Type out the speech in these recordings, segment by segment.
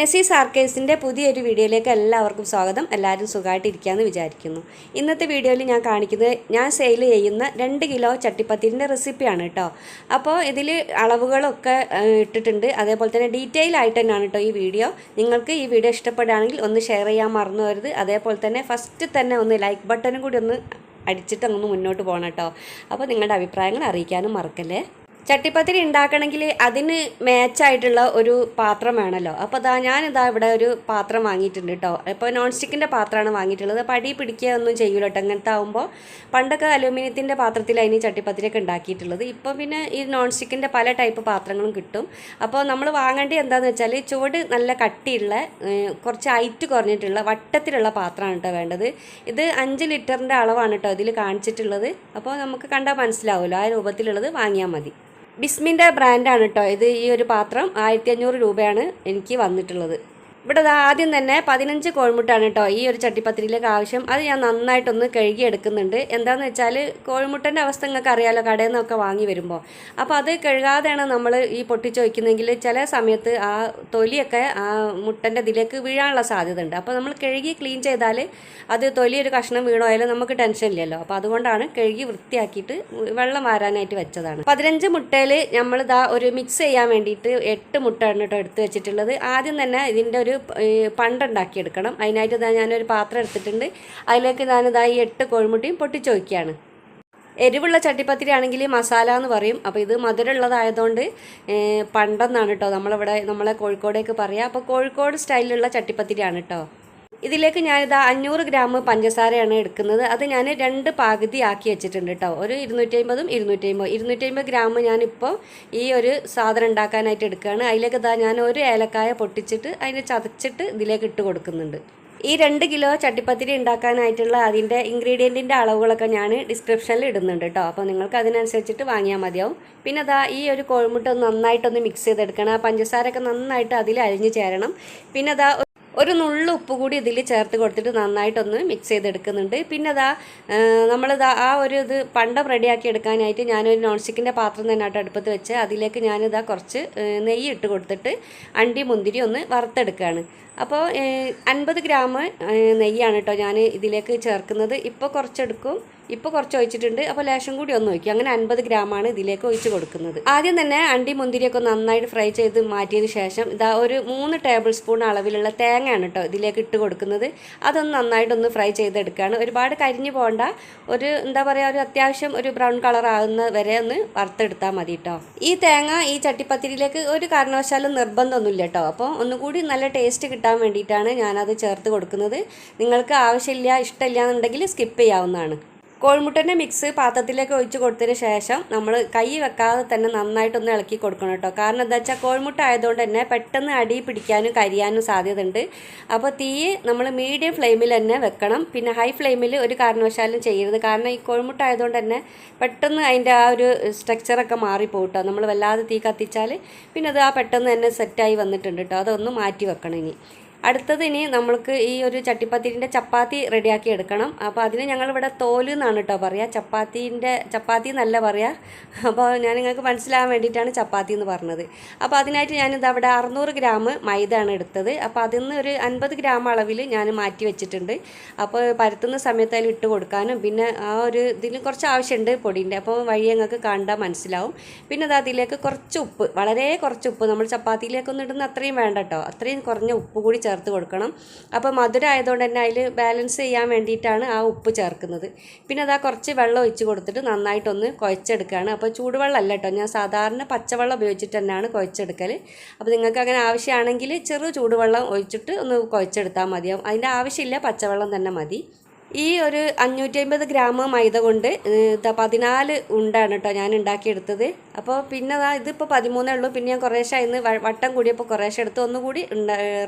നസീസ് ആർക്കേഴ്സിന്റെ പുതിയൊരു വീഡിയോയിലേക്ക് എല്ലാവർക്കും സ്വാഗതം. എല്ലാവരും സുഖമായിട്ടിരിക്കുകയെന്ന് വിചാരിക്കുന്നു. ഇന്നത്തെ വീഡിയോയിൽ ഞാൻ കാണിക്കുന്നത് ഞാൻ സെയിൽ ചെയ്യുന്ന രണ്ട് കിലോ ചട്ടിപ്പത്തിരിന്റെ റെസിപ്പിയാണ് കേട്ടോ അപ്പോൾ ഇതിൽ അളവുകളൊക്കെ ഇട്ടിട്ടുണ്ട്. അതേപോലെ തന്നെ ഡീറ്റെയിൽ ആയിട്ട് തന്നെയാണ് കേട്ടോ ഈ വീഡിയോ. നിങ്ങൾക്ക് ഈ വീഡിയോ ഇഷ്ടപ്പെടുകയാണെങ്കിൽ ഒന്ന് ഷെയർ ചെയ്യാൻ മറന്നു വരുത് അതേപോലെ തന്നെ ഫസ്റ്റ് തന്നെ ഒന്ന് ലൈക്ക് ബട്ടനും കൂടി ഒന്ന് അടിച്ചിട്ട് അങ്ങ് മുന്നോട്ട് പോകണം കേട്ടോ അപ്പോൾ നിങ്ങളുടെ അഭിപ്രായങ്ങൾ അറിയിക്കാനും മറക്കല്ലേ? ചട്ടിപ്പത്തിരി ഉണ്ടാക്കണമെങ്കിൽ അതിന് മാച്ചായിട്ടുള്ള ഒരു പാത്രം വേണമല്ലോ. അപ്പോൾ അതാ ഞാനിതാ ഇവിടെ ഒരു പാത്രം വാങ്ങിയിട്ടുണ്ട് കേട്ടോ. ഇപ്പോൾ നോൺ സ്റ്റിക്കിന്റെ പാത്രമാണ് വാങ്ങിയിട്ടുള്ളത്. പടി പിടിക്കുക ഒന്നും ചെയ്യൂല കേട്ടോ. അങ്ങനത്തെ ആകുമ്പോൾ പണ്ടൊക്കെ അലൂമിനിയത്തിന്റെ പാത്രത്തിലായിരുന്നു ചട്ടിപ്പത്തിരിയൊക്കെ ഉണ്ടാക്കിയിട്ടുള്ളത്. ഇപ്പോൾ പിന്നെ ഈ നോൺ സ്റ്റിക്കിന്റെ പല ടൈപ്പ് പാത്രങ്ങളും കിട്ടും. അപ്പോൾ നമ്മൾ വാങ്ങേണ്ടത് എന്താണെന്ന് വെച്ചാൽ ചുവട് നല്ല കട്ടിയുള്ള കുറച്ച് ഹൈറ്റ് കുറഞ്ഞിട്ടുള്ള വട്ടത്തിലുള്ള പാത്രമാണ് കേട്ടോ വേണ്ടത്. ഇത് അഞ്ച് ലിറ്ററിന്റെ അളവാണ് കേട്ടോ ഇതിൽ കാണിച്ചിട്ടുള്ളത്. അപ്പോൾ നമുക്ക് കണ്ടാൽ മനസ്സിലാവുമല്ലോ ആ രൂപത്തിലുള്ളത് വാങ്ങിയാൽ മതി. ബിസ്മിന്റെ ബ്രാൻഡാണ് കേട്ടോ. ഇത് ഈ ഒരു പാത്രം ആയിരത്തി അഞ്ഞൂറ് രൂപയാണ് എനിക്ക് വന്നിട്ടുള്ളത്. ഇവിടെ ആദ്യം തന്നെ പതിനഞ്ച് കോഴിമുട്ടാണ് കേട്ടോ ഈ ഒരു ചട്ടിപ്പത്തിരിയിലേക്ക് ആവശ്യം. അത് ഞാൻ നന്നായിട്ടൊന്ന് കഴുകി എടുക്കുന്നുണ്ട് എന്താണെന്ന് വെച്ചാൽ കോഴിമുട്ടന്റെ അവസ്ഥ നിങ്ങൾക്ക് അറിയാലോ കടയിൽ നിന്നൊക്കെ വാങ്ങി വരുമ്പോൾ അപ്പോൾ അത് കഴുകാതെയാണ് നമ്മൾ ഈ പൊട്ടിച്ച് വയ്ക്കുന്നതെങ്കിൽ ചില സമയത്ത് ആ തൊലിയൊക്കെ ആ മുട്ടന്റെ ഇതിലേക്ക് വീഴാനുള്ള സാധ്യത ഉണ്ട് അപ്പോൾ നമ്മൾ കഴുകി ക്ലീൻ ചെയ്താൽ അത് തൊലി ഒരു കഷ്ണം വീണോയാലും നമുക്ക് ടെൻഷൻ ഇല്ലല്ലോ. അപ്പോൾ അതുകൊണ്ടാണ് കഴുകി വൃത്തിയാക്കിയിട്ട് വെള്ളം വാരാനായിട്ട് വെച്ചതാണ്. പതിനഞ്ച് മുട്ടയിൽ നമ്മളിതാ ഒരു മിക്സ് ചെയ്യാൻ വേണ്ടിയിട്ട് എട്ട് മുട്ടയാണ് കേട്ടോ എടുത്ത് വെച്ചിട്ടുള്ളത്. ആദ്യം തന്നെ ഇതിന്റെ ഒരു പണ്ടുണ്ടാക്കി എടുക്കണം അതിനായിട്ട് ഇതാ ഞാനൊരു പാത്രം എടുത്തിട്ടുണ്ട്. അതിലേക്ക് ഞാനിതാ ഈ എട്ട് കോഴിമുട്ടിയും പൊട്ടിച്ച് വയ്ക്കുകയാണ് എരിവുള്ള ചട്ടിപ്പത്തിരി ആണെങ്കിൽ മസാല എന്ന് പറയും. അപ്പോൾ ഇത് മധുരമുള്ളതായതുകൊണ്ട് പണ്ടെന്നാണ് കേട്ടോ നമ്മളിവിടെ നമ്മളെ കോഴിക്കോടേക്ക് പറയുക അപ്പോൾ കോഴിക്കോട് സ്റ്റൈലിലുള്ള ചട്ടിപ്പത്തിരിയാണ് കേട്ടോ. ഇതിലേക്ക് ഞാനിതാ അഞ്ഞൂറ് ഗ്രാം പഞ്ചസാരയാണ് എടുക്കുന്നത്. അത് ഞാൻ രണ്ട് പകുതി ആക്കി വെച്ചിട്ടുണ്ട് കേട്ടോ ഒരു ഇരുന്നൂറ്റി അമ്പതും ഇരുന്നൂറ്റി അമ്പത് ഇരുന്നൂറ്റി അമ്പത് ഗ്രാം ഞാനിപ്പോൾ ഈ ഒരു സാധനം ഉണ്ടാക്കാനായിട്ട് എടുക്കുകയാണ്. അതിലേക്ക് ഇതാ ഞാൻ ഒരു ഏലക്കായ പൊട്ടിച്ചിട്ട് അതിനെ ചതച്ചിട്ട് ഇതിലേക്ക് ഇട്ട് കൊടുക്കുന്നുണ്ട്. ഈ രണ്ട് കിലോ ചട്ടിപ്പത്തിരി ഉണ്ടാക്കാനായിട്ടുള്ള അതിന്റെ ഇൻഗ്രീഡിയന്റിന്റെ അളവുകളൊക്കെ ഞാൻ ഡിസ്ക്രിപ്ഷനിൽ ഇടുന്നുണ്ട് കേട്ടോ അപ്പോൾ നിങ്ങൾക്ക് അതിനനുസരിച്ചിട്ട് വാങ്ങിയാൽ മതിയാവും. പിന്നെ അതാ ഈ ഒരു കോഴിമുട്ട നന്നായിട്ടൊന്ന് മിക്സ് ചെയ്തെടുക്കണം. ആ പഞ്ചസാരയൊക്കെ നന്നായിട്ട് അതിൽ അരിഞ്ഞ് ചേരണം. പിന്നെ അതാ ഒരു നുള്ളു ഉപ്പ് കൂടി ഇതിൽ ചേർത്ത് കൊടുത്തിട്ട് നന്നായിട്ടൊന്ന് മിക്സ് ചെയ്തെടുക്കുന്നുണ്ട്. പിന്നെ അതാ നമ്മളിതാ ആ ഒരു ഇത് പണ്ടം റെഡിയാക്കി എടുക്കാനായിട്ട് ഞാനൊരു നോൺ സ്റ്റിക്കിന്റെ പാത്രം തന്നെ ആയിട്ട് അടുപ്പത്ത് വെച്ച് അതിലേക്ക് ഞാനിതാ കുറച്ച് നെയ്യ് ഇട്ട് കൊടുത്തിട്ട് അണ്ടി മുന്തിരി ഒന്ന് വറുത്തെടുക്കുകയാണ് അപ്പോൾ അൻപത് ഗ്രാം നെയ്യാണ് കേട്ടോ ഞാൻ ഇതിലേക്ക് ചേർക്കുന്നത്. ഇപ്പോൾ കുറച്ചെടുക്കും. ഇപ്പോൾ കുറച്ച് ഒഴിച്ചിട്ടുണ്ട് അപ്പോൾ ലേശം കൂടി ഒന്ന് ഒഴിക്കും. അങ്ങനെ അൻപത് ഗ്രാമാണ് ഇതിലേക്ക് ഒഴിച്ച് കൊടുക്കുന്നത്. ആദ്യം തന്നെ അണ്ടി മുന്തിരിയൊക്കെ നന്നായിട്ട് ഫ്രൈ ചെയ്ത് മാറ്റിയതിന് ശേഷം ഇതാ ഒരു മൂന്ന് ടേബിൾ സ്പൂൺ അളവിലുള്ള തേങ്ങയാണ് കേട്ടോ ഇതിലേക്ക് ഇട്ട് കൊടുക്കുന്നത്. അതൊന്ന് നന്നായിട്ടൊന്ന് ഫ്രൈ ചെയ്തെടുക്കുകയാണ്. ഒരുപാട് കരിഞ്ഞു പോകണ്ട. ഒരു എന്താ പറയുക ഒരു അത്യാവശ്യം ഒരു ബ്രൗൺ കളർ ആകുന്ന വരെ ഒന്ന് വറുത്തെടുത്താൽ മതി കേട്ടോ ഈ തേങ്ങ ഈ ചട്ടിപ്പത്തിരിയിലേക്ക് ഒരു കാരണവശാലും നിർബന്ധമൊന്നുമില്ല കേട്ടോ അപ്പോൾ ഒന്നുകൂടി നല്ല ടേസ്റ്റ് കിട്ടാൻ വേണ്ടിയിട്ടാണ് ഞാനത് ചേർത്ത് കൊടുക്കുന്നത്. നിങ്ങൾക്ക് ആവശ്യമില്ല ഇഷ്ടമില്ല എന്നുണ്ടെങ്കിൽ സ്കിപ്പ് ചെയ്യാവുന്നതാണ്. കോഴിമുട്ടന്റെ മിക്സ് പാത്രത്തിലേക്ക് ഒഴിച്ച് കൊടുത്തതിന് ശേഷം നമ്മൾ കൈ വെക്കാതെ തന്നെ നന്നായിട്ടൊന്ന് ഇളക്കി കൊടുക്കണം കേട്ടോ. കാരണം എന്താ വെച്ചാൽ കോഴിമുട്ട ആയതുകൊണ്ട് തന്നെ പെട്ടെന്ന് അടി പിടിക്കാനും കരിയാനും സാധ്യതയുണ്ട്. അപ്പോൾ തീ നമ്മൾ മീഡിയം ഫ്ലെയിമിൽ തന്നെ വെക്കണം. പിന്നെ ഹൈ ഫ്ലെയിമിൽ ഒരു കാരണവശാലും ചെയ്യരുത്. കാരണം ഈ കോഴിമുട്ട ആയതുകൊണ്ട് തന്നെ പെട്ടെന്ന് അതിന്റെ ആ ഒരു സ്ട്രക്ചറൊക്കെ മാറിപ്പോട്ടോ നമ്മൾ വല്ലാതെ തീ കത്തിച്ചാൽ പിന്നെ അത് ആ പെട്ടെന്ന് തന്നെ സെറ്റായി വന്നിട്ടുണ്ട് കേട്ടോ. അതൊന്ന് മാറ്റി വെക്കണം ഇനി. അടുത്തത് ഇനി നമ്മൾക്ക് ഈ ഒരു ചട്ടിപ്പത്തിരിന്റെ ചപ്പാത്തി റെഡിയാക്കി എടുക്കണം. അപ്പോൾ അതിന് ഞങ്ങളിവിടെ തോൽ എന്നാണ് കേട്ടോ പറയുക ചപ്പാത്തീന്റെ ചപ്പാത്തി എന്നല്ല പറയുക അപ്പോൾ ഞാൻ നിങ്ങൾക്ക് മനസ്സിലാകാൻ വേണ്ടിയിട്ടാണ് ചപ്പാത്തി എന്ന് പറഞ്ഞത്. അപ്പോൾ അതിനായിട്ട് ഞാനിത് അവിടെ അറുന്നൂറ് ഗ്രാം മൈദയാണ് എടുത്തത്. അപ്പോൾ അതിൽ നിന്ന് ഒരു അൻപത് ഗ്രാം അളവിൽ ഞാൻ മാറ്റി വെച്ചിട്ടുണ്ട്. അപ്പോൾ പരത്തുന്ന സമയത്ത് അതിൽ ഇട്ട് കൊടുക്കാനും പിന്നെ ആ ഒരു ഇതിന് കുറച്ച് ആവശ്യമുണ്ട് പൊടിന്റെ. അപ്പോൾ വഴി ഞങ്ങൾക്ക് കണ്ടാൽ മനസ്സിലാവും. പിന്നെ അത് അതിലേക്ക് കുറച്ച് ഉപ്പ് വളരെ കുറച്ച് ഉപ്പ്. നമ്മൾ ചപ്പാത്തിയിലേക്കൊന്നും ഇടുന്ന അത്രയും വേണ്ട കേട്ടോ അത്രയും കുറഞ്ഞ ഉപ്പ് കൂടി കൊടുക്കണം. അപ്പോൾ മധുരം ആയതുകൊണ്ട് തന്നെ അതിൽ ബാലൻസ് ചെയ്യാൻ വേണ്ടിയിട്ടാണ് ആ ഉപ്പ് ചേർക്കുന്നത്. പിന്നെ അതാ കുറച്ച് വെള്ളം ഒഴിച്ച് കൊടുത്തിട്ട് നന്നായിട്ടൊന്ന് കുഴച്ചെടുക്കുകയാണ് അപ്പോൾ ചൂടുവെള്ളമല്ല കേട്ടോ ഞാൻ സാധാരണ പച്ചവെള്ളം ഉപയോഗിച്ചിട്ട് തന്നെയാണ് കുഴച്ചെടുക്കൽ അപ്പോൾ നിങ്ങൾക്ക് അങ്ങനെ ആവശ്യമാണെങ്കിൽ ചെറു ചൂടുവെള്ളം ഒഴിച്ചിട്ട് ഒന്ന് കുഴച്ചെടുത്താൽ മതിയാവും. അതിന്റെ ആവശ്യമില്ല പച്ചവെള്ളം തന്നെ മതി. ഈ ഒരു അഞ്ഞൂറ്റി അമ്പത് ഗ്രാം മൈദ കൊണ്ട് ഇതാ പതിനാല് ഉണ്ടാണ് കേട്ടോ ഞാൻ ഉണ്ടാക്കിയെടുത്തത്. അപ്പോൾ പിന്നെ ഇതിപ്പോൾ പതിമൂന്നേ ഉള്ളൂ. പിന്നെ ഞാൻ കുറേശ്ശെ അതിന് വട്ടം കൂടിയപ്പോൾ കുറേശ്ശെ എടുത്ത് ഒന്നുകൂടി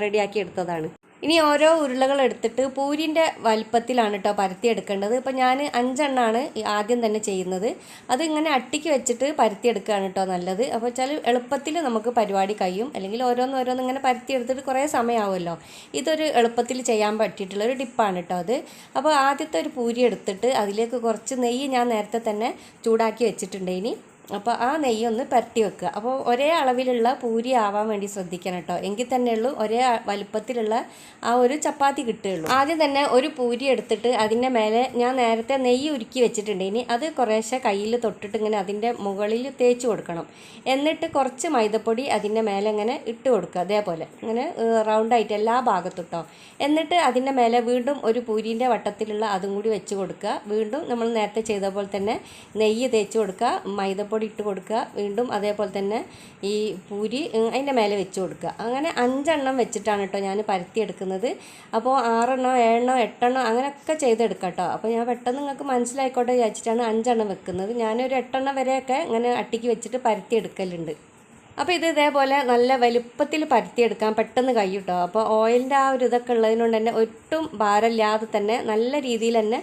റെഡിയാക്കി എടുത്തതാണ്. ഇനി ഓരോ ഉരുളകൾ എടുത്തിട്ട് പൂരിന്റെ വലിപ്പത്തിലാണ് കേട്ടോ പരത്തി എടുക്കേണ്ടത്. ഇപ്പോൾ ഞാൻ അഞ്ചെണ്ണമാണ് ആദ്യം തന്നെ ചെയ്യുന്നത്. അത് ഇങ്ങനെ അട്ടിക്ക് വെച്ചിട്ട് പരത്തി എടുക്കുകയാണ് കേട്ടോ നല്ലത്. അപ്പോൾ വെച്ചാൽ എളുപ്പത്തിൽ നമുക്ക് പരിപാടി കഴിയും. അല്ലെങ്കിൽ ഓരോന്ന് ഓരോന്ന് ഇങ്ങനെ പരത്തി എടുത്തിട്ട് കുറേ സമയമാവുമല്ലോ. ഇതൊരു എളുപ്പത്തിൽ ചെയ്യാൻ പറ്റിയിട്ടുള്ള ഒരു ടിപ്പാണ് കേട്ടോ അത്. അപ്പോൾ ആദ്യത്തെ ഒരു പൂരി എടുത്തിട്ട് അതിലേക്ക് കുറച്ച് നെയ്യ് ഞാൻ നേരത്തെ തന്നെ ചൂടാക്കി വെച്ചിട്ടുണ്ട് ഇനി. അപ്പോൾ ആ നെയ്യ് ഒന്ന് പരട്ടി വെക്കുക. അപ്പോൾ ഒരേ അളവിലുള്ള പൂരി ആവാൻ വേണ്ടി ശ്രദ്ധിക്കണം കേട്ടോ. എങ്കിൽ തന്നെയുള്ളൂ ഒരേ വലുപ്പത്തിലുള്ള ആ ഒരു ചപ്പാത്തി കിട്ടുകയുള്ളൂ. ആദ്യം തന്നെ ഒരു പൂരി എടുത്തിട്ട് അതിന്റെ മേലെ ഞാൻ നേരത്തെ നെയ്യ് ഉരുക്കി വെച്ചിട്ടുണ്ട്. ഇനി അത് കുറേശ്ശെ കയ്യിൽ തൊട്ടിട്ട് ഇങ്ങനെ അതിന്റെ മുകളിൽ തേച്ച് കൊടുക്കണം. എന്നിട്ട് കുറച്ച് മൈദപ്പൊടി അതിന്റെ മേലെ ഇങ്ങനെ ഇട്ട് കൊടുക്കുക. അതേപോലെ ഇങ്ങനെ റൗണ്ടായിട്ട് എല്ലാ ഭാഗത്തും കേട്ടോ എന്നിട്ട് അതിന്റെ മേലെ വീണ്ടും ഒരു പൂരീന്റെ വട്ടത്തിലുള്ള അതും കൂടി വെച്ച് കൊടുക്കുക. വീണ്ടും നമ്മൾ നേരത്തെ ചെയ്ത പോലെ തന്നെ നെയ്യ് തേച്ച് കൊടുക്കുക. മൈദപ്പൊടി ഇട്ട് കൊടുക്കുക. വീണ്ടും അതേപോലെ തന്നെ ഈ പൂരി അതിന്റെ മേലെ വെച്ച് കൊടുക്കുക. അങ്ങനെ അഞ്ചെണ്ണം വെച്ചിട്ടാണ് കേട്ടോ ഞാൻ പരത്തിയെടുക്കുന്നത് അപ്പോൾ ആറെണ്ണോ ഏഴെണ്ണോ എട്ടെണ്ണോ അങ്ങനെയൊക്കെ ചെയ്തെടുക്കാം കേട്ടോ. അപ്പോൾ ഞാൻ പെട്ടെന്ന് നിങ്ങൾക്ക് മനസ്സിലായിക്കോട്ടെ വിചാരിച്ചിട്ടാണ് അഞ്ചെണ്ണം വെക്കുന്നത്. ഞാനൊരു എട്ടെണ്ണം വരെയൊക്കെ ഇങ്ങനെ അട്ടിക്ക് വെച്ചിട്ട് പരത്തിയെടുക്കലുണ്ട് അപ്പോൾ ഇത് ഇതേപോലെ നല്ല വലുപ്പത്തിൽ പരത്തിയെടുക്കാൻ പെട്ടെന്ന് കൈ കിട്ടും അപ്പോൾ ഓയിലിന്റെ ആ ഒരു ഇതൊക്കെ ഉള്ളതിനോണ്ട് തന്നെ ഒട്ടും ഭാരമില്ലാതെ തന്നെ നല്ല രീതിയിൽ തന്നെ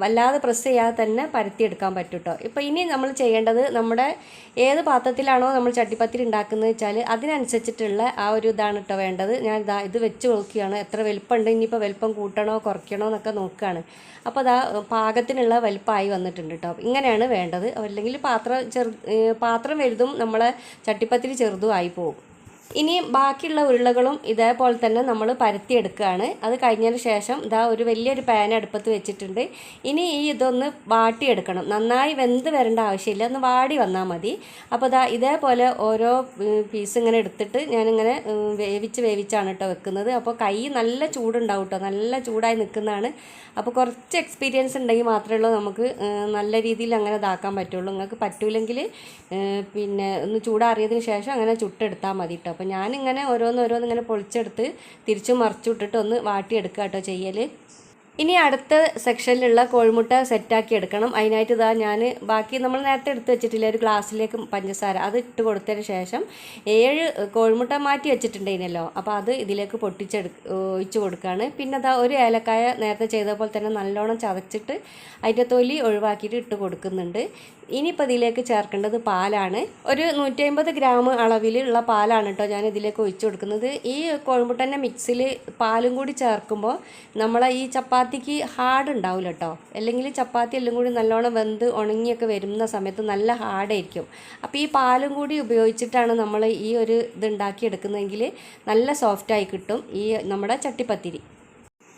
വല്ലാതെ പ്രസ് ചെയ്യാതെ തന്നെ പരത്തിയെടുക്കാൻ പറ്റും കേട്ടോ ഇപ്പോൾ ഇനി നമ്മൾ ചെയ്യേണ്ടത് നമ്മുടെ ഏത് പാത്രത്തിലാണോ നമ്മൾ ചട്ടിപ്പത്തിരി ഉണ്ടാക്കുന്നത് വെച്ചാൽ അതിനനുസരിച്ചിട്ടുള്ള ആ ഒരു ഇതാണ് കേട്ടോ വേണ്ടത്. ഞാൻ ഇതാ ഇത് വെച്ച് നോക്കുകയാണ്. എത്ര വലുപ്പമുണ്ട്? ഇനിയിപ്പോൾ വലുപ്പം കൂട്ടണോ കുറയ്ക്കണോ എന്നൊക്കെ നോക്കുകയാണ്. അപ്പോൾ അതാ പാകത്തിനുള്ള വലുപ്പമായി വന്നിട്ടുണ്ട് കേട്ടോ ഇങ്ങനെയാണ് വേണ്ടത്. അല്ലെങ്കിൽ പാത്രം ചെറു പാത്രം വലുതും നമ്മളെ ചട്ടിപ്പത്തിരി ചെറുതും ആയി പോകും. ഇനി ബാക്കിയുള്ള ഉരുളകളും ഇതേപോലെ തന്നെ നമ്മൾ പരത്തിയെടുക്കുകയാണ്. അത് കഴിഞ്ഞതിന് ശേഷം ഇതാ ഒരു വലിയൊരു പാൻ അടുപ്പത്ത് വെച്ചിട്ടുണ്ട്. ഇനി ഈ ഇതൊന്ന് വാട്ടിയെടുക്കണം. നന്നായി വെന്ത് വരേണ്ട ആവശ്യമില്ല. ഒന്ന് വാടി വന്നാൽ മതി. അപ്പോൾ ഇതാ ഇതേപോലെ ഓരോ പീസ് ഇങ്ങനെ എടുത്തിട്ട് ഞാനിങ്ങനെ വേവിച്ച് വേവിച്ചാണ് കേട്ടോ വെക്കുന്നത്. അപ്പോൾ കൈ നല്ല ചൂടുണ്ടാവും കേട്ടോ. നല്ല ചൂടായി നിൽക്കുന്നതാണ്. അപ്പോൾ കുറച്ച് എക്സ്പീരിയൻസ് ഉണ്ടെങ്കിൽ മാത്രമേ ഉള്ളൂ നമുക്ക് നല്ല രീതിയിൽ അങ്ങനെ ഇതാക്കാൻ പറ്റുള്ളൂ. നിങ്ങൾക്ക് പറ്റൂലെങ്കിൽ പിന്നെ ഒന്ന് ചൂടാറിയതിന് ശേഷം അങ്ങനെ ചുട്ടെടുത്താൽ മതി കേട്ടോ. അപ്പോൾ ഞാനിങ്ങനെ ഓരോന്ന് ഓരോന്ന് ഇങ്ങനെ പൊളിച്ചെടുത്ത് തിരിച്ചു മറിച്ചു വിട്ടിട്ട് ഒന്ന് വാട്ടിയെടുക്കുക കേട്ടോ ചെയ്യൽ ഇനി അടുത്ത സെക്ഷനിലുള്ള കോഴിമുട്ട സെറ്റാക്കി എടുക്കണം. അതിനായിട്ട് ഇതാ ഞാൻ ബാക്കി നമ്മൾ നേരത്തെ എടുത്ത് വെച്ചിട്ടില്ല ഒരു ഗ്ലാസ്സിലേക്ക് പഞ്ചസാര. അത് ഇട്ട് കൊടുത്തതിന് ശേഷം ഏഴ് കോഴിമുട്ട മാറ്റി വെച്ചിട്ടുണ്ടായിരുന്നല്ലോ. അപ്പോൾ അത് ഇതിലേക്ക് പൊട്ടിച്ചെടു ഒഴിച്ചു കൊടുക്കുകയാണ് പിന്നെ അതാ ഒരു ഏലക്കായ നേരത്തെ ചെയ്ത പോലെ തന്നെ നല്ലോണം ചതച്ചിട്ട് അതിന്റെ തൊലി ഒഴിവാക്കിയിട്ട് ഇട്ട് കൊടുക്കുന്നുണ്ട്. ഇനിയിപ്പോൾ ഇതിലേക്ക് ചേർക്കേണ്ടത് പാലാണ്. ഒരു നൂറ്റി അമ്പത് ഗ്രാം അളവിലുള്ള പാലാണ് കേട്ടോ ഞാൻ ഇതിലേക്ക് ഒഴിച്ചു കൊടുക്കുന്നത്. ഈ കോഴിമുട്ടന്റെ മിക്സിൽ പാലും കൂടി ചേർക്കുമ്പോൾ നമ്മളെ ഈ ചപ്പാത്തിക്ക് ഹാർഡ് ഉണ്ടാവില്ല കേട്ടോ. അല്ലെങ്കിൽ ചപ്പാത്തി എല്ലാം കൂടി നല്ലോണം വെന്ത് ഉണങ്ങിയൊക്കെ വരുന്ന സമയത്ത് നല്ല ഹാർഡായിരിക്കും അപ്പോൾ ഈ പാലും കൂടി ഉപയോഗിച്ചിട്ടാണ് നമ്മൾ ഈ ഒരു ഇത് ഉണ്ടാക്കിയെടുക്കുന്നതെങ്കിൽ നല്ല സോഫ്റ്റായി കിട്ടും ഈ നമ്മുടെ ചട്ടിപ്പത്തിരി.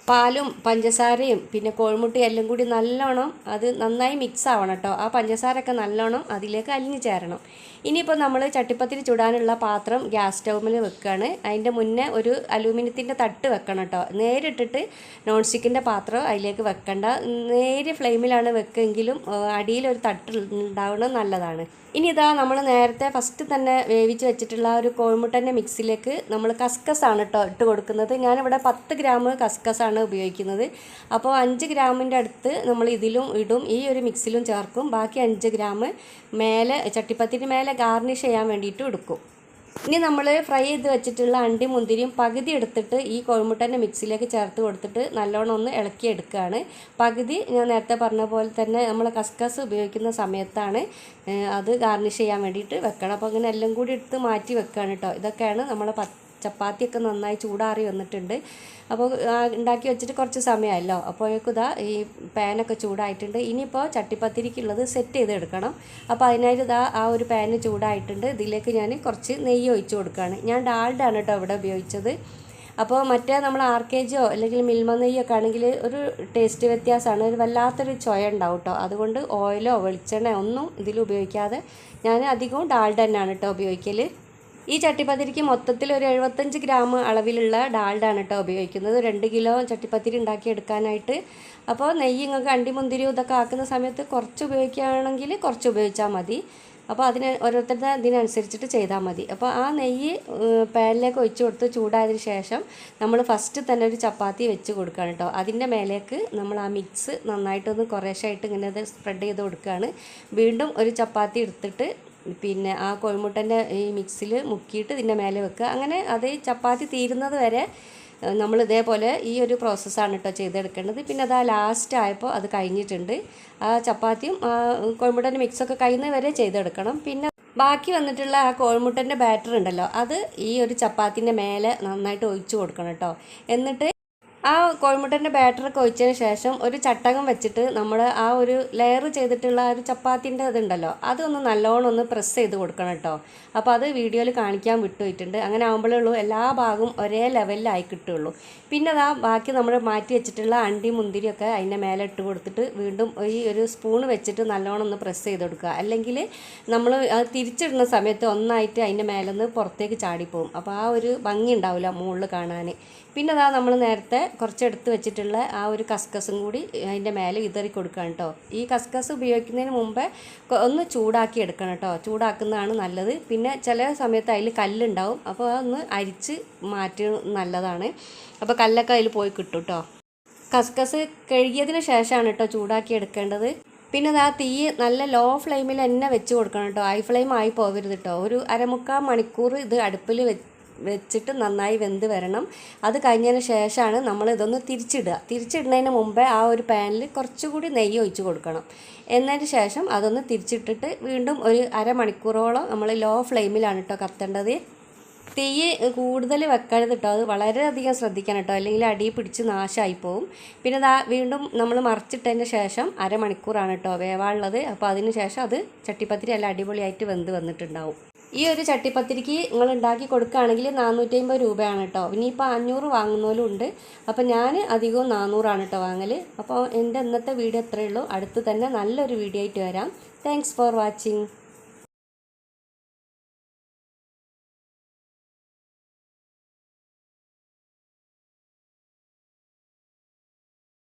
പാലും പഞ്ചസാരയും പിന്നെ കോഴിമുട്ടയും എല്ലാം കൂടി നല്ലോണം അത് നന്നായി മിക്സ് ആവണം കേട്ടോ ആ പഞ്ചസാരയൊക്കെ നല്ലോണം അതിലേക്ക് അലിഞ്ഞു ചേരണം. ഇനിയിപ്പോൾ നമ്മൾ ചട്ടിപ്പത്തിരി ചുടാനുള്ള പാത്രം ഗ്യാസ് സ്റ്റൗവിൽ വെക്കുകയാണ് അതിന്റെ മുന്നേ ഒരു അലൂമിനിയത്തിന്റെ തട്ട് വെക്കണം കേട്ടോ നേരിട്ടിട്ട് നോൺ സ്റ്റിക്കിന്റെ പാത്രം അതിലേക്ക് വെക്കണ്ട. നേരെ ഫ്ലെയിമിലാണ് വെക്കെങ്കിലും അടിയിലൊരു തട്ട് ഉണ്ടാവുന്നത് നല്ലതാണ്. ഇനി ഇതാ നമ്മൾ നേരത്തെ ഫസ്റ്റ് തന്നെ വേവിച്ച് വെച്ചിട്ടുള്ള ഒരു കോഴിമുട്ടന്റെ മിക്സിലേക്ക് നമ്മൾ കസ്കസാണ് കേട്ടോ ഇട്ട് കൊടുക്കുന്നത്. ഞാനിവിടെ പത്ത് ഗ്രാം കസ്കസാണ് ഉപയോഗിക്കുന്നത്. അപ്പോൾ അഞ്ച് ഗ്രാമിന്റെ അടുത്ത് നമ്മൾ ഇതിലും ഇടും. ഈ ഒരു മിക്സിലും ചേർക്കും. ബാക്കി അഞ്ച് ഗ്രാം മേലെ ചട്ടിപ്പത്തിന് മേലെ ഗാർണിഷ് ചെയ്യാൻ വേണ്ടിയിട്ട് എടുക്കും. ഇനി നമ്മൾ ഫ്രൈ ചെയ്ത് വെച്ചിട്ടുള്ള അണ്ടി മുന്തിരിയും പകുതി എടുത്തിട്ട് ഈ കോഴിമുട്ടന്റെ മിക്സിയിലേക്ക് ചേർത്ത് കൊടുത്തിട്ട് നല്ലോണം ഒന്ന് ഇളക്കി എടുക്കുകയാണ്. പകുതി ഞാൻ നേരത്തെ പറഞ്ഞ പോലെ തന്നെ നമ്മൾ കസ്കസ് ഉപയോഗിക്കുന്ന സമയത്താണ് അത് ഗാർണിഷ് ചെയ്യാൻ വേണ്ടിയിട്ട് വെക്കണം അപ്പോൾ അങ്ങനെ എല്ലാം കൂടി എടുത്ത് മാറ്റി വെക്കുകയാണ് കേട്ടോ ഇതൊക്കെയാണ് നമ്മളെ പ ചപ്പാത്തിയൊക്കെ നന്നായി ചൂടാറി വന്നിട്ടുണ്ട്. അപ്പോൾ ഉണ്ടാക്കി വെച്ചിട്ട് കുറച്ച് സമയമല്ലോ അപ്പോഴേക്കും ഇതാ ഈ പാനൊക്കെ ചൂടായിട്ടുണ്ട്. ഇനിയിപ്പോൾ ചട്ടിപ്പത്തിരിക്കുള്ളത് സെറ്റ് ചെയ്ത് എടുക്കണം അപ്പോൾ അതിനായിട്ട് ഇതാ ആ ഒരു പാന് ചൂടായിട്ടുണ്ട്. ഇതിലേക്ക് ഞാൻ കുറച്ച് നെയ്യ് ഒഴിച്ച് കൊടുക്കുകയാണ്. ഞാൻ ഡാൾഡാണ് കേട്ടോ ഇവിടെ ഉപയോഗിച്ചത്. അപ്പോൾ മറ്റേ നമ്മൾ ആർ കെ ജിയോ അല്ലെങ്കിൽ മിൽമ നെയ്യൊക്കെ ആണെങ്കിൽ ഒരു ടേസ്റ്റ് വ്യത്യാസമാണ്. ഒരു വല്ലാത്തൊരു ചൊയ ഉണ്ടാവും കേട്ടോ. അതുകൊണ്ട് ഓയിലോ വെളിച്ചെണ്ണയോ ഒന്നും ഇതിൽ ഉപയോഗിക്കാതെ ഞാൻ അധികവും ഡാൾഡ് തന്നെയാണ് കേട്ടോ ഉപയോഗിക്കൽ ഈ ചട്ടിപ്പത്തിരിക്ക് മൊത്തത്തിൽ ഒരു എഴുപത്തഞ്ച് ഗ്രാം അളവിലുള്ള ഡാൽഡാണ് കേട്ടോ ഉപയോഗിക്കുന്നത്. രണ്ട് കിലോ ചട്ടിപ്പത്തിരി ഉണ്ടാക്കി എടുക്കാനായിട്ട് അപ്പോൾ നെയ്യ് നിങ്ങൾക്ക് അണ്ടിമുന്തിരി ഇതൊക്കെ ആക്കുന്ന സമയത്ത് കുറച്ച് ഉപയോഗിക്കുകയാണെങ്കിൽ കുറച്ച് ഉപയോഗിച്ചാൽ മതി. അപ്പോൾ അതിന് ഓരോരുത്തരുടെ ഇതിനനുസരിച്ചിട്ട് ചെയ്താൽ മതി. അപ്പോൾ ആ നെയ്യ് പാനിലേക്ക് ഒഴിച്ചു കൊടുത്ത് ചൂടായതിന് ശേഷം നമ്മൾ ഫസ്റ്റ് തന്നെ ഒരു ചപ്പാത്തി വെച്ച് കൊടുക്കുകയാണ് കേട്ടോ. അതിന്റെ മേലേക്ക് നമ്മൾ ആ മിക്സ് നന്നായിട്ടൊന്ന് കുറേശ്ശായിട്ട് ഇങ്ങനെ അത് സ്പ്രെഡ് ചെയ്ത് കൊടുക്കുകയാണ്. വീണ്ടും ഒരു ചപ്പാത്തി എടുത്തിട്ട് പിന്നെ ആ കോഴിമുട്ടന്റെ ഈ മിക്സിൽ മുക്കിയിട്ട് ഇതിന്റെ മേലെ വെക്കുക. അങ്ങനെ അത് ചപ്പാത്തി തീരുന്നത് വരെ നമ്മൾ ഇതേപോലെ ഈ ഒരു പ്രോസസ്സാണ് കേട്ടോ ചെയ്തെടുക്കേണ്ടത്. പിന്നെ അത് ആ ലാസ്റ്റ് ആയപ്പോൾ അത് കഴിഞ്ഞിട്ടുണ്ട്. ആ ചപ്പാത്തിയും ആ കോഴിമുട്ടന്റെ മിക്സൊക്കെ കഴിയുന്നത് വരെ ചെയ്തെടുക്കണം. പിന്നെ ബാക്കി വന്നിട്ടുള്ള ആ കോഴിമുട്ടന്റെ ബാറ്റർ ഉണ്ടല്ലോ അത് ഈ ഒരു ചപ്പാത്തിന്റെ മേലെ നന്നായിട്ട് ഒഴിച്ചു കൊടുക്കണം കേട്ടോ. എന്നിട്ട് ആ കോഴിമുട്ടന്റെ ബാറ്ററൊക്കെ ഒഴിച്ചതിന് ശേഷം ഒരു ചട്ടകം വെച്ചിട്ട് നമ്മൾ ആ ഒരു ലെയർ ചെയ്തിട്ടുള്ള ആ ഒരു ചപ്പാത്തിന്റെ ഇതുണ്ടല്ലോ അതൊന്ന് നല്ലോണം ഒന്ന് പ്രസ് ചെയ്ത് കൊടുക്കണം കേട്ടോ. അപ്പോൾ അത് വീഡിയോയിൽ കാണിക്കാൻ വിട്ടുപോയിട്ടുണ്ട് അങ്ങനെ ആകുമ്പോഴേ ഉള്ളൂ എല്ലാ ഭാഗവും ഒരേ ലെവലിലായി കിട്ടുള്ളൂ പിന്നെ അതാ ബാക്കി നമ്മൾ മാറ്റി വെച്ചിട്ടുള്ള അണ്ടി മുന്തിരിയൊക്കെ അതിന്റെ മേലെ ഇട്ട് കൊടുത്തിട്ട് വീണ്ടും ഈ ഒരു സ്പൂൺ വെച്ചിട്ട് നല്ലോണം ഒന്ന് പ്രസ് ചെയ്ത് കൊടുക്കുക. അല്ലെങ്കിൽ നമ്മൾ അത് തിരിച്ചിടുന്ന സമയത്ത് ഒന്നായിട്ട് അതിന്റെ മേലെ നിന്ന് പുറത്തേക്ക് ചാടിപ്പോവും. അപ്പോൾ ആ ഒരു ഭംഗി ഉണ്ടാവില്ല മുകളിൽ കാണാൻ പിന്നെ അതാ നമ്മൾ നേരത്തെ കുറച്ചെടുത്ത് വെച്ചിട്ടുള്ള ആ ഒരു കസ്കസും കൂടി അതിന്റെ മേലെ വിതറി കൊടുക്കണം കേട്ടോ ഈ കസ്കസ് ഉപയോഗിക്കുന്നതിന് മുമ്പേ ഒന്ന് ചൂടാക്കി എടുക്കണം കേട്ടോ ചൂടാക്കുന്നതാണ് നല്ലത്. പിന്നെ ചില സമയത്ത് അതിൽ കല്ലുണ്ടാവും. അപ്പോൾ അതൊന്ന് അരിച്ച് മാറ്റി നല്ലതാണ്. അപ്പോൾ കല്ലൊക്കെ അതിൽ പോയി കിട്ടും കേട്ടോ കസ്കസ് കഴുകിയതിന് ശേഷമാണ് കേട്ടോ ചൂടാക്കി എടുക്കേണ്ടത്. പിന്നെ അത് ആ തീ നല്ല ലോ ഫ്ലെയിമിൽ തന്നെ വെച്ച് കൊടുക്കണം കേട്ടോ ഹൈ ഫ്ലെയിം ആയി പോകരുത് കേട്ടോ ഒരു അരമുക്കാൽ മണിക്കൂർ ഇത് അടുപ്പിൽ വെച്ച് വെച്ചിട്ട് നന്നായി വെന്ത് വരണം. അത് കഴിഞ്ഞതിന് ശേഷമാണ് നമ്മൾ ഇതൊന്ന് തിരിച്ചിടുക. തിരിച്ചിടുന്നതിന് മുമ്പേ ആ ഒരു പാനിൽ കുറച്ചുകൂടി നെയ്യ് ഒഴിച്ച് കൊടുക്കണം. എന്നതിന് ശേഷം അതൊന്ന് തിരിച്ചിട്ടിട്ട് വീണ്ടും ഒരു അരമണിക്കൂറോളം നമ്മൾ ലോ ഫ്ലെയിമിലാണ് കേട്ടോ കത്തേണ്ടത്. തീ കൂടുതൽ വെക്കരുത് കേട്ടോ. അത് വളരെയധികം ശ്രദ്ധിക്കണം കേട്ടോ. അല്ലെങ്കിൽ അടി പിടിച്ച് നാശമായി പോവും. പിന്നെ ദാ വീണ്ടും നമ്മൾ മറിച്ചിട്ടതിന് ശേഷം അരമണിക്കൂറാണ് കേട്ടോ വേവാനുള്ളത്. അപ്പോൾ അതിന് ശേഷം അത് ചട്ടിപ്പത്തിരി അല്ല അടിപൊളിയായിട്ട് വെന്ത് വന്നിട്ടുണ്ടാവും. ഈ ഒരു ചട്ടിപ്പത്തിരിക്ക് നിങ്ങൾ ഉണ്ടാക്കി കൊടുക്കുകയാണെങ്കിൽ നാനൂറ്റി അമ്പത് രൂപയാണ് കേട്ടോ. ഇനിയിപ്പോൾ അഞ്ഞൂറ് വാങ്ങുന്നവരും ഉണ്ട്. അപ്പോൾ ഞാൻ അധികവും നാനൂറാണ് കേട്ടോ വാങ്ങൽ അപ്പോൾ എന്റെ ഇന്നത്തെ വീഡിയോ ഇത്രയേ ഉള്ളൂ. അടുത്ത് തന്നെ നല്ലൊരു വീഡിയോ ആയിട്ട് വരാം. Thanks for watching